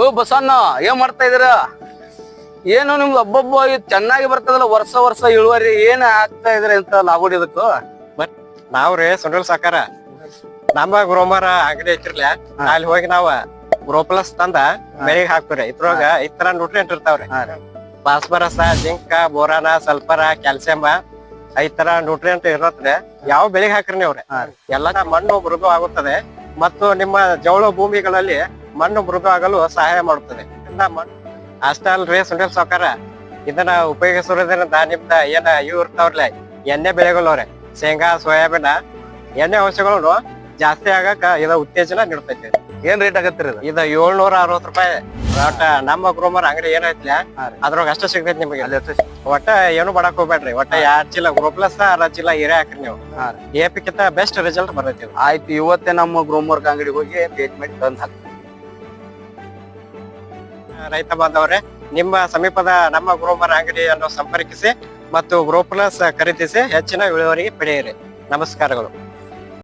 ಓ ಬಸಣ್ಣ ಏನ್ ಮಾಡ್ತಾ ಇದೀರ ಏನು ನಿಮ್ದು ಒಬ್ಬೊಬ್ಬ ಚೆನ್ನಾಗಿ ಬರ್ತದಲ್ಲ ವರ್ಷ ವರ್ಷ ಇಳುವರಿ ಏನ್ ಆಗ್ತಾ ಇದ್ರೆ ಅಂತ ಲಾಗೋಡಿ ಇದಕ್ಕೂ? ನಾವ್ರಿ ಸುಂಡಲ್ ಸಾಕಾರ. ನಮ್ಮ ಗ್ರೋಮರ ಅಂಗಡಿ ಐತಿರ್ಲ ಅಲ್ಲಿ ಹೋಗಿ ನಾವ ಗ್ರೋಪ್ಲಸ್ ತಂದ ಬೆಳಿಗ್ ಹಾಕ್ತಿವ್ರಿ. ಇದ್ರೊಳಗ ಈ ತರ ನ್ಯೂಟ್ರಿಯೆಂಟ್ ಇರ್ತಾವ್ರಿ. ಫಾಸ್ಫರಸ್ ಜಿಂಕ ಬೋರಾನ ಸಲ್ಫರ ಕ್ಯಾಲ್ಸಿಯಂ ಈ ತರ ನ್ಯೂಟ್ರಿಯೆಂಟ್ ಇರತ್ರಿ ಯಾವ ಬೆಳಿಗ್ ಹಾಕ್ರಿ ನೀವ್ರಿ? ಎಲ್ಲ ಮಣ್ಣು ಮೃದು ಆಗುತ್ತದೆ. ಮತ್ತು ನಿಮ್ಮ ಜವಳ ಭೂಮಿಗಳಲ್ಲಿ ಮಣ್ಣು ಮೃದು ಆಗಲು ಸಹಾಯ ಮಾಡುತ್ತದೆ. ಅಷ್ಟ ಅಲ್ರಿ ಸುನಿಲ್ ಸಾಕಾರ ಇದನ್ನ ಉಪಯೋಗಿಸೋದ್ರಿಂದ ನಿಮ್ದ ಏನ ಇವ್ ಇರ್ತಾವ್ರಲ್ಲ ಎಣ್ಣೆ ಬೆಳೆಗಳವ್ರೆ ಶೇಂಗಾ ಸೋಯಾಬೀನ್ ಎಣ್ಣೆ ಅಂಶಗಳು ಜಾಸ್ತಿ ಆಗಕ್ಕ ಇದ ಉತ್ತೇಜನ ನೀಡ್ತೈತಿ. ಏನ್ ರೇಟ್ ಆಗತ್ತಿರಿ ಇದು ಏಳ್ನೂರ ಅರವತ್ ರೂಪಾಯಿ. ಒಟ್ಟ ನಮ್ಮ ಗ್ರೋಮರ್ ಅಂಗಡಿ ಏನೈತ್ಲ ಅದ್ರೊಳಗೆ ಅಷ್ಟೇ ಸಿಗ್ತೈತಿ ನಿಮಗೆ? ಒಟ್ಟ ಏನು ಮಾಡಕ್ ಹೋಗ್ಬೇಡ್ರಿ ಒಟ್ಟ ಎರಡ್ ಚೀಲ ಗ್ರೋಪ್ಲಸ್ ಅರ ಚೀಲ ಹಿರೇ ಹಾಕ್ರಿ ನೀವು. ಎ ಪಿ ಕಿಂತ ಬೆಸ್ಟ್ ರಿಸಲ್ಟ್ ಬರ್ತೈತಿ ಆಯ್ತು ಇವತ್ತೇ ನಮ್ಮ ಗ್ರೋಮರ್ಕ್ ಅಂಗಡಿಗೆ ಹೋಗಿ ಟ್ರೀಟ್ಮೆಂಟ್ ತಂದ್ ಹಾಕ್ತೀನಿ ರೈತ ಬಾಂಧವರೇ, ನಿಮ್ಮ ಸಮೀಪದ ನಮ್ಮ ಗ್ರೋಮರ್ ಅಂಗಡಿಯನ್ನು ಸಂಪರ್ಕಿಸಿ ಮತ್ತು ಗ್ರೋಪ್ಲಸ್ ಖರೀದಿಸಿ ಹೆಚ್ಚಿನ ಇಳುವರಿಗೆ ಪಡೆಯಿರಿ. ನಮಸ್ಕಾರಗಳು.